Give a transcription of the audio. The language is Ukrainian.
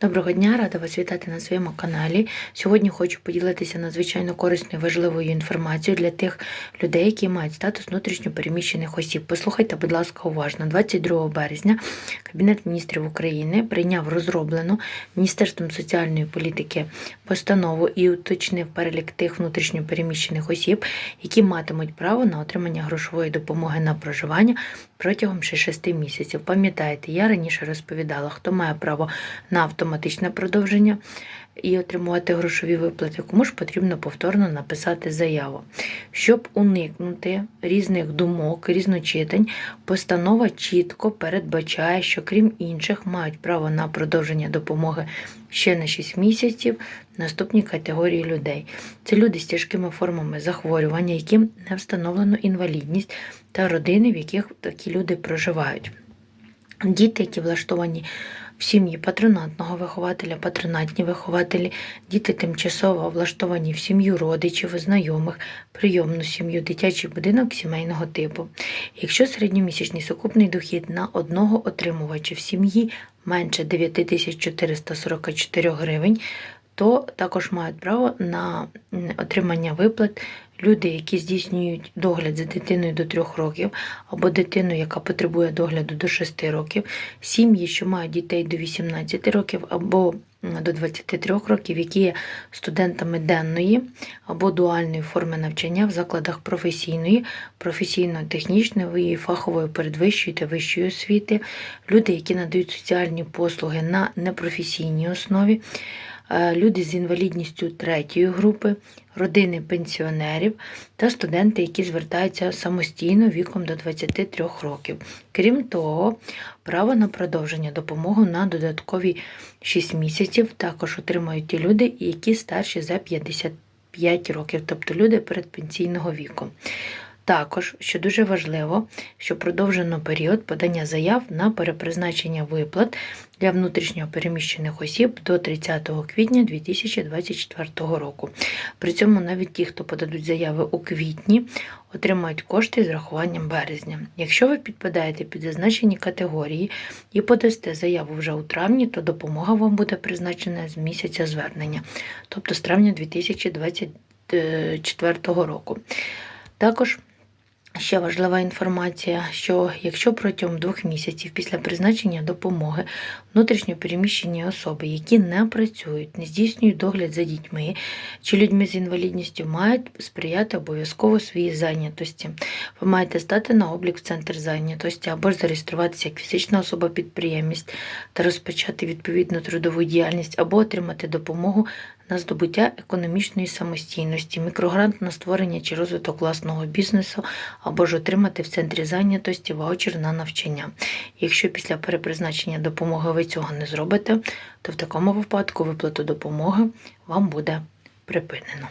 Доброго дня, рада вас вітати на своєму каналі. Сьогодні хочу поділитися надзвичайно корисною важливою інформацією для тих людей, які мають статус внутрішньо переміщених осіб. Послухайте, будь ласка, уважно. 22 березня Кабінет міністрів України прийняв розроблену Міністерством соціальної політики постанову і уточнив перелік тих внутрішньо переміщених осіб, які матимуть право на отримання грошової допомоги на проживання протягом ще 6 місяців. Пам'ятаєте, я раніше розповідала, хто має право на автоматичне продовження і отримувати грошові виплати, кому ж потрібно повторно написати заяву. Щоб уникнути різних думок, різночитань, постанова чітко передбачає, що крім інших мають право на продовження допомоги ще на 6 місяців наступні категорії людей. Це люди з тяжкими формами захворювання, яким не встановлено інвалідність, та родини, в яких такі люди проживають. Діти, які влаштовані в сім'ї патронатного вихователя, патронатні вихователі, діти тимчасово влаштовані в сім'ю родичів, знайомих, прийомну сім'ю, дитячий будинок сімейного типу. Якщо середньомісячний сукупний дохід на одного отримувача в сім'ї менше 9444 гривень, то також мають право на отримання виплат люди, які здійснюють догляд за дитиною до 3 років, або дитину, яка потребує догляду до 6 років, сім'ї, що мають дітей до 18 років, або до 23 років, які є студентами денної або дуальної форми навчання в закладах професійної, професійно-технічної, фахової передвищої та вищої освіти, люди, які надають соціальні послуги на непрофесійній основі, люди з інвалідністю третьої групи, родини пенсіонерів та студенти, які звертаються самостійно віком до 23 років. Крім того, право на продовження допомоги на додаткові 6 місяців також отримають ті люди, які старші за 55 років, тобто люди передпенсійного віку. Також, що дуже важливо, що продовжено період подання заяв на перепризначення виплат для внутрішньо переміщених осіб до 30 квітня 2024 року. При цьому навіть ті, хто подадуть заяви у квітні, отримають кошти з рахуванням березня. Якщо ви підпадаєте під зазначені категорії і подасте заяву вже у травні, то допомога вам буде призначена з місяця звернення, тобто з травня 2024 року. Також Ще важлива інформація, що якщо протягом двох місяців після призначення допомоги внутрішньо переміщені особи, які не працюють, не здійснюють догляд за дітьми чи людьми з інвалідністю, мають сприяти обов'язково своїй зайнятості. Ви маєте стати на облік в центр зайнятості або ж зареєструватися як фізична особа-підприємність та розпочати відповідну трудову діяльність, або отримати допомогу на здобуття економічної самостійності, мікрогрант на створення чи розвиток власного бізнесу, або ж отримати в центрі зайнятості ваучер на навчання. Якщо після перепризначення допомоги ви цього не зробите, то в такому випадку виплату допомоги вам буде припинено.